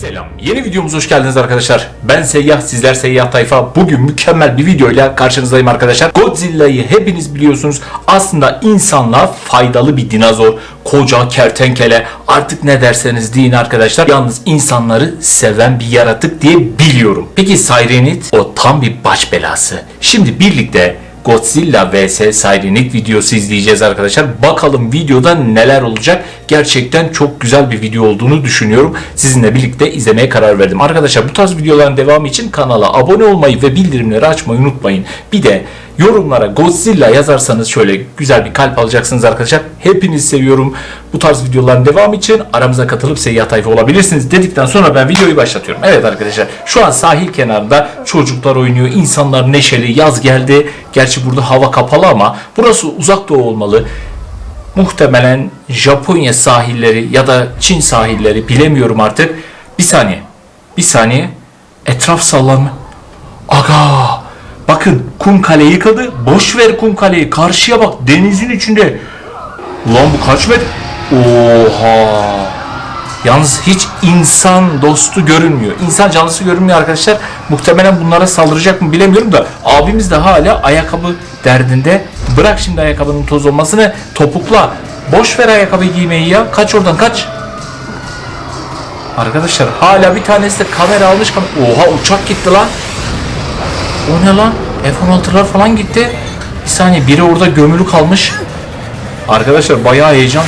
Selam. Yeni videomuza hoş geldiniz arkadaşlar. Ben Seyyah, sizler Seyyah Tayfa. Bugün mükemmel bir videoyla karşınızdayım arkadaşlar. Godzilla'yı hepiniz biliyorsunuz. Aslında insanlığa faydalı bir dinozor. Koca kertenkele artık ne derseniz deyin arkadaşlar. Yalnız insanları seven bir yaratık diye biliyorum. Peki Sirenid o tam bir baş belası. Şimdi birlikte Godzilla vs Sirenid videosu izleyeceğiz arkadaşlar. Bakalım videoda neler olacak. Gerçekten çok güzel bir video olduğunu düşünüyorum. Sizinle birlikte izlemeye karar verdim. Arkadaşlar bu tarz videoların devamı için kanala abone olmayı ve bildirimleri açmayı unutmayın. Bir de yorumlara Godzilla yazarsanız şöyle güzel bir kalp alacaksınız arkadaşlar. Hepinizi seviyorum. Bu tarz videoların devamı için aramıza katılıp seyyah tayfa olabilirsiniz dedikten sonra ben videoyu başlatıyorum. Evet arkadaşlar şu an sahil kenarında çocuklar oynuyor. insanlar neşeli. Yaz geldi. Gerçi burada hava kapalı ama burası uzak doğu olmalı. Muhtemelen Japonya sahilleri ya da Çin sahilleri bilemiyorum artık. Bir saniye. Bir saniye. Etraf sallanma. Aga! Bakın kum kale yıkıldı. Boş ver kum kaleyi. Karşıya bak. Denizin içinde. Ulan bu kaç metre? Oha! Yalnız hiç insan dostu görünmüyor. İnsan canlısı görünmüyor arkadaşlar. Muhtemelen bunlara saldıracak mı bilemiyorum da abimiz de hala ayakkabı derdinde. Bırak şimdi ayakkabının toz olmasını topukla. Boş ver ayakkabı giymeyi ya. Kaç oradan kaç. Arkadaşlar hala bir tanesi de kamera almış. Oha uçak gitti lan. O ne lan? F-16'lar falan gitti. Bir saniye biri orada gömülü kalmış. Arkadaşlar bayağı heyecan.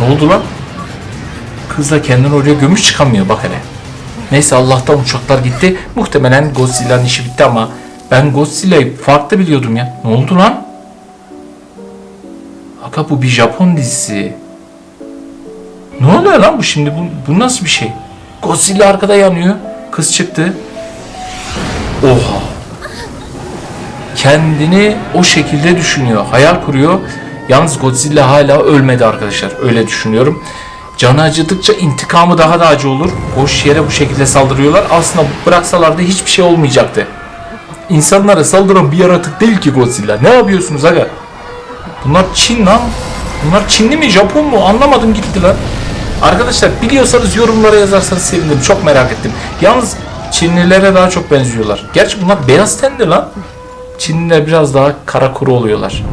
Ne oldu lan? Kız da kendini oraya gömüş çıkamıyor bak hele. Neyse Allah'tan uçaklar gitti. Muhtemelen Godzilla'nın işi bitti ama ben Godzilla'yı farklı biliyordum ya. Ne oldu lan? Aga bu bir Japon dizisi. Ne oluyor lan bu şimdi? Bu, bu nasıl bir şey? Godzilla arkada yanıyor. Kız çıktı. Oha. Kendini o şekilde düşünüyor. Hayal kuruyor. Yalnız Godzilla hala ölmedi arkadaşlar. Öyle düşünüyorum. Canı acıdıkça intikamı daha da acı olur. Boş yere bu şekilde saldırıyorlar. Aslında bıraksalardı hiçbir şey olmayacaktı. İnsanlara saldıran bir yaratık değil ki Godzilla. Ne yapıyorsunuz aga? Bunlar Çin lan. Bunlar Çinli mi Japon mu anlamadım gitti lan. Arkadaşlar biliyorsanız yorumlara yazarsanız sevinirim. Çok merak ettim. Yalnız Çinlilere daha çok benziyorlar. Gerçi bunlar beyaz tenli lan. Çinliler biraz daha kara kuru oluyorlar.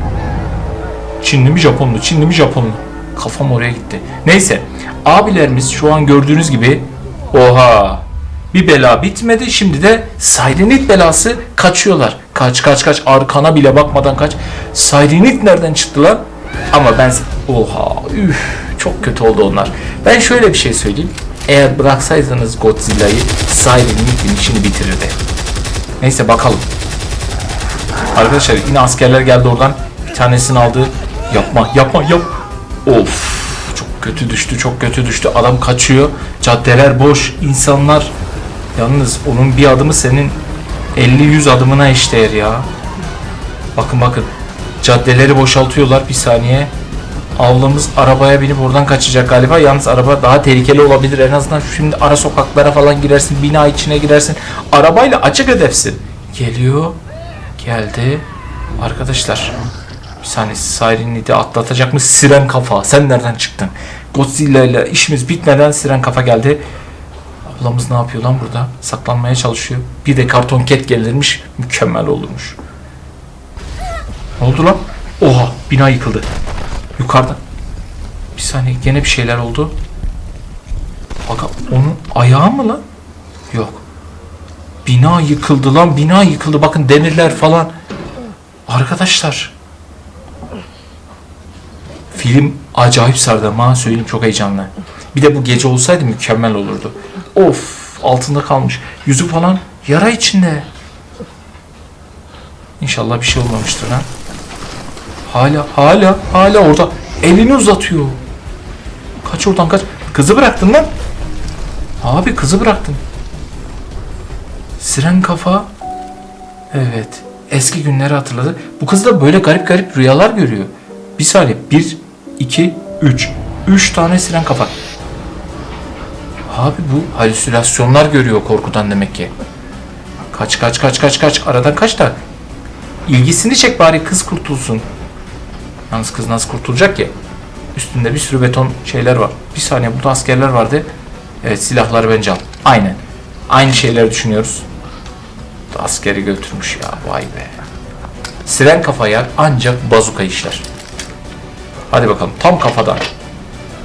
Çinli mi Japonlu? Çinli mi Japonlu? Kafam oraya gitti. Neyse. Abilerimiz şu an gördüğünüz gibi oha bir bela bitmedi. Şimdi de Sirenit belası kaçıyorlar. Kaç kaç kaç arkana bile bakmadan kaç. Sirenit nereden çıktı lan? Ama ben oha üf çok kötü oldu onlar. Ben şöyle bir şey söyleyeyim. Eğer bıraksaydınız Godzilla'yı Sirenit'in işini bitirirdi. Neyse bakalım. Arkadaşlar yine askerler geldi oradan. Bir tanesini aldı. Yapma yapma yap. Of çok kötü düştü çok kötü düştü. Adam kaçıyor. Caddeler boş. insanlar. Yalnız onun bir adımı senin 50-100 adımına eşdeğer ya. Bakın bakın. Caddeleri boşaltıyorlar bir saniye. Ablamız arabaya binip oradan kaçacak galiba. Yalnız araba daha tehlikeli olabilir. En azından şimdi ara sokaklara falan girersin. Bina içine girersin. Arabayla açık hedefsin. Geliyor. Geldi. Arkadaşlar. Bir saniye Sirenid'i atlatacak mı? Siren kafa. Sen nereden çıktın? Godzilla ile işimiz bitmeden Siren kafa geldi. Ablamız ne yapıyor lan burada? Saklanmaya çalışıyor. Bir de karton ket gelirmiş. Mükemmel olurmuş. Ne oldu lan? Oha bina yıkıldı. Yukarıda. Bir saniye gene bir şeyler oldu. Aga onun ayağı mı lan? Yok. Bina yıkıldı lan bina yıkıldı. Bakın demirler falan. Arkadaşlar. Film acayip sardı ama söyleyeyim çok heyecanlı. Bir de bu gece olsaydı mükemmel olurdu. Of altında kalmış. Yüzü falan yara içinde. İnşallah bir şey olmamıştır ha. Hala hala hala orada. Elini uzatıyor. Kaç oradan kaç. Kızı bıraktın lan. Abi kızı bıraktın. Siren kafa. Evet. Eski günleri hatırladı. Bu kız da böyle garip garip rüyalar görüyor. Bir saniye. Bir, iki, üç. Üç tane siren kafa. Abi bu halüsinasyonlar görüyor korkudan demek ki. Kaç kaç kaç kaç kaç. Aradan kaç da. İlgisini çek bari kız kurtulsun. Yalnız kız nasıl kurtulacak ki? Üstünde bir sürü beton şeyler var. Bir saniye burada askerler vardı. Evet silahları bence al. Aynen. Aynı şeyleri düşünüyoruz. Askeri götürmüş ya vay be. Siren kafaya ancak bazuka işler. Hadi bakalım tam kafadan.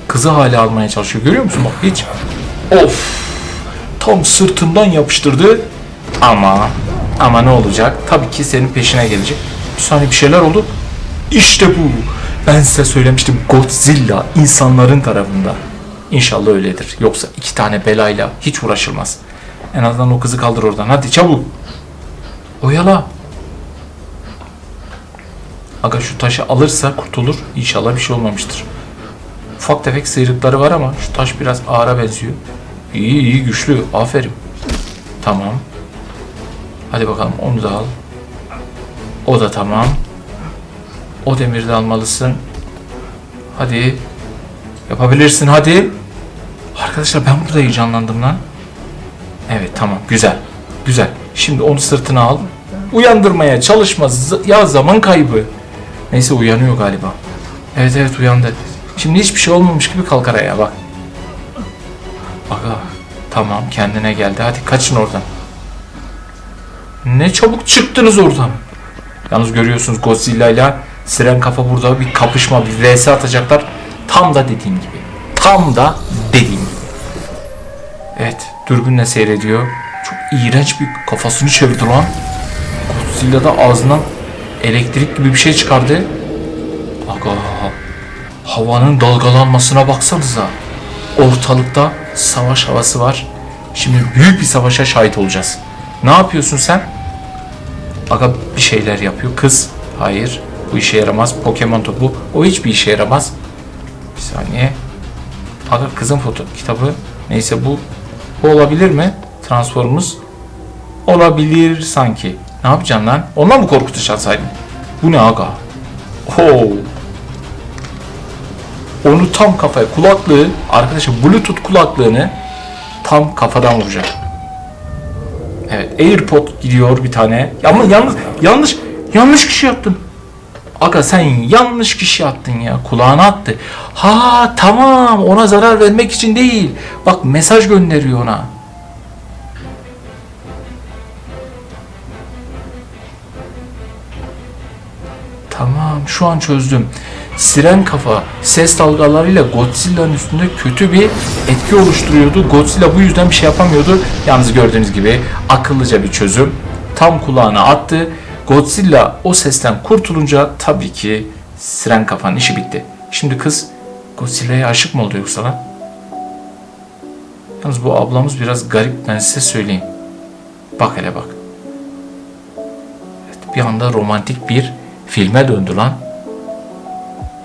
Kızı hala almaya çalışıyor. Görüyor musun bak hiç. Of. Tam sırtından yapıştırdı. Ama ama ne olacak? Tabii ki senin peşine gelecek. Bir saniye bir şeyler oldu. İşte bu. Ben size söylemiştim Godzilla insanların tarafında. İnşallah öyledir. Yoksa iki tane belayla hiç uğraşılmaz. En azından o kızı kaldır oradan. Hadi çabuk. Oyala. Aga şu taşı alırsa kurtulur. İnşallah bir şey olmamıştır. Ufak tefek sıyrıkları var ama şu taş biraz ağıra benziyor. İyi iyi güçlü. Aferin. Tamam. Hadi bakalım onu da al. O da tamam. O demiri de almalısın. Hadi. Yapabilirsin hadi. Arkadaşlar ben burada heyecanlandım lan. Evet tamam güzel. Güzel. Şimdi onu sırtına al. Uyandırmaya çalışma. Ya zaman kaybı. Neyse uyanıyor galiba. Evet evet uyandı. Şimdi hiçbir şey olmamış gibi kalkar ayağa bak. Aga tamam kendine geldi. Hadi kaçın oradan. Ne çabuk çıktınız oradan. Yalnız görüyorsunuz Godzilla ile Siren Kafa burada bir kapışma, bir vs atacaklar. Tam da dediğim gibi. Tam da dediğim gibi. Evet, dürbünle seyrediyor. Çok iğrenç bir kafasını çevirdi lan. Godzilla da ağzından elektrik gibi bir şey çıkardı. Aga, havanın dalgalanmasına baksanıza. Ortalıkta savaş havası var. Şimdi büyük bir savaşa şahit olacağız. Ne yapıyorsun sen? Aga bir şeyler yapıyor. Kız, hayır. Bu işe yaramaz. Pokemon topu, o hiçbir işe yaramaz. Bir saniye. Aga kızın foto kitabı. Neyse bu, bu olabilir mi? Transformers. Olabilir sanki. Ne yapacaksın lan? Ondan mı korkutacaksın Bu ne aga? Oo. Onu tam kafaya kulaklığı arkadaşlar bluetooth kulaklığını tam kafadan vuracak. Evet AirPod gidiyor bir tane. Ama yalnız yanlış yanlış kişi yaptın. Aga sen yanlış kişi attın ya. Kulağına attı. Ha tamam ona zarar vermek için değil. Bak mesaj gönderiyor ona. Şu an çözdüm. Siren kafa ses dalgalarıyla Godzilla'nın üstünde kötü bir etki oluşturuyordu. Godzilla bu yüzden bir şey yapamıyordu. Yalnız gördüğünüz gibi akıllıca bir çözüm. Tam kulağına attı. Godzilla o sesten kurtulunca tabii ki Siren kafanın işi bitti. Şimdi kız Godzilla'ya aşık mı oldu yoksa lan? Yalnız bu ablamız biraz garip ben size söyleyeyim. Bak hele bak. Evet, bir anda romantik bir filme döndü lan.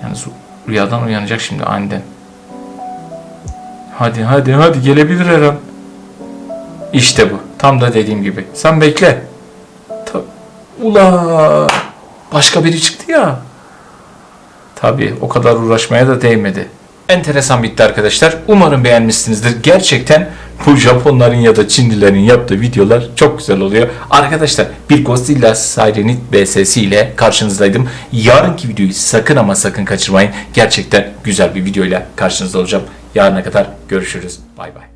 Yalnız rüyadan uyanacak şimdi aniden. Hadi hadi hadi gelebilir her an. İşte bu. Tam da dediğim gibi. Sen bekle. Ta Ula başka biri çıktı ya. Tabii o kadar uğraşmaya da değmedi. Enteresan bitti arkadaşlar. Umarım beğenmişsinizdir. Gerçekten bu Japonların ya da Çinlilerin yaptığı videolar çok güzel oluyor. Arkadaşlar bir Godzilla Sirenit BS'si ile karşınızdaydım. Yarınki videoyu sakın ama sakın kaçırmayın. Gerçekten güzel bir videoyla karşınızda olacağım. Yarına kadar görüşürüz. Bay bay.